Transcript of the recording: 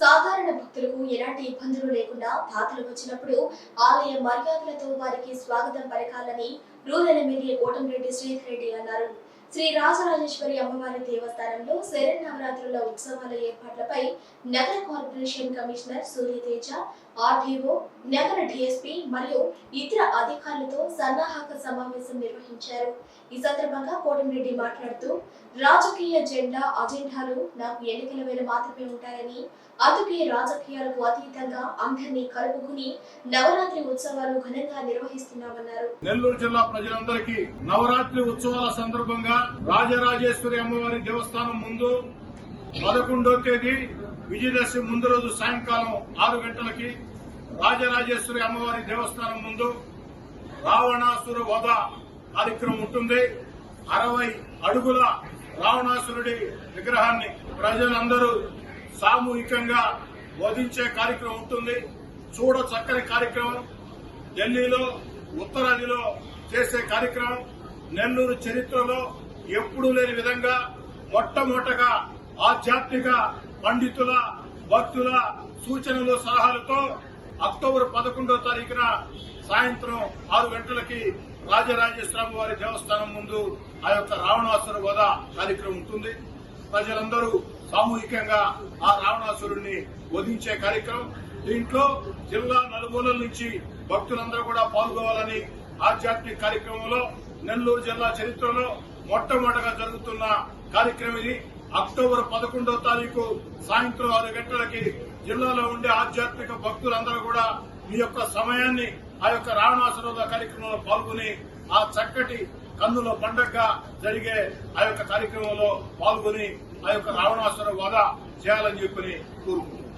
సాధారణ భక్తులకు ఎలాంటి ఇబ్బందులు లేకుండా దాతలు వచ్చినప్పుడు ఆలయ మర్యాదలతో వారికి స్వాగతం పలకాలని రూరల్ ఎమ్మెల్యే కోటంరెడ్డి శ్రీధర్ రెడ్డి అన్నారు. శ్రీ రాజరాజేశ్వరి అమ్మవారి దేవస్థానంలో శరన్నవరాత్రుల ఉత్సవాల ఏర్పాట్లపై నగర కార్పొరేషన్ కమిషనర్ సూర్యతేజ ఆర్డీఓ నగర డిఎస్పి మరియు ఇతర అధికారులతో సన్నాహక సమావేశం నిర్వహించారు. ఈ సందర్భంగా కోటమిరెడ్డి మాట్లాడుతూ రాజకీయ జెండా అజెండాలు నాకు ఎన్నికల వేళ మాత్రమే ఉంటాయని అందుకే రాజకీయాలకు అతీతంగా అందరినీ కలుపుకుని నవరాత్రి ఉత్సవాలు ఘనంగా నిర్వహిస్తున్నామన్నారు. నెల్లూరు జిల్లా ప్రజలందరికీ నవరాత్రి ఉత్సవాల సందర్భంగా రాజరాజేశ్వరి అమ్మవారి దేవస్థానం ముందు పదకొండో తేదీ విజయదశమి ముందు రోజు సాయంకాలం ఆరు గంటలకి రాజరాజేశ్వరి అమ్మవారి దేవస్థానం ముందు రావణాసుర వధ కార్యక్రమం ఉంటుంది. అరవై అడుగుల రావణాసురుడి విగ్రహాన్ని ప్రజలందరూ సామూహికంగా వధించే కార్యక్రమం ఉంటుంది. చూడ చక్కని కార్యక్రమం. ఢిల్లీలో ఉత్తరాదిలో చేసే కార్యక్రమం. నెల్లూరు చరిత్రలో ఎప్పుడూ లేని విధంగా మొట్టమొదటగా ఆధ్యాత్మిక పండితుల భక్తుల సూచనలు సలహాలతో అక్టోబర్ పదకొండో తారీఖున సాయంత్రం ఆరు గంటలకి రాజరాజేశ్వరం వారి దేవస్థానం ముందు ఆ యొక్క రావణాసుర వధ కార్యక్రమం ఉంటుంది. ప్రజలందరూ సామూహికంగా ఆ రావణాసురుడిని వధించే కార్యక్రమం. దీంట్లో జిల్లా నలుమూలల నుంచి భక్తులందరూ కూడా పాల్గొవాలని ఆధ్యాత్మిక కార్యక్రమంలో నెల్లూరు జిల్లా చరిత్రలో మొట్టమొదటగా జరుగుతున్న కార్యక్రమం ఇది. అక్టోబర్ పదకొండో తారీఖు సాయంత్రం ఆరు గంటలకి జిల్లాలో ఉండే ఆధ్యాత్మిక భక్తులందరూ కూడా మీ యొక్క సమయాన్ని ఆ యొక్క రావణాసురోధ కార్యక్రమంలో పాల్గొని ఆ చక్కటి కన్నుల పండగగా జరిగే ఆ యొక్క కార్యక్రమంలో పాల్గొని ఆ యొక్క రావణాసుర వధ చేయాలని చెప్పి కోరుకుంటున్నాను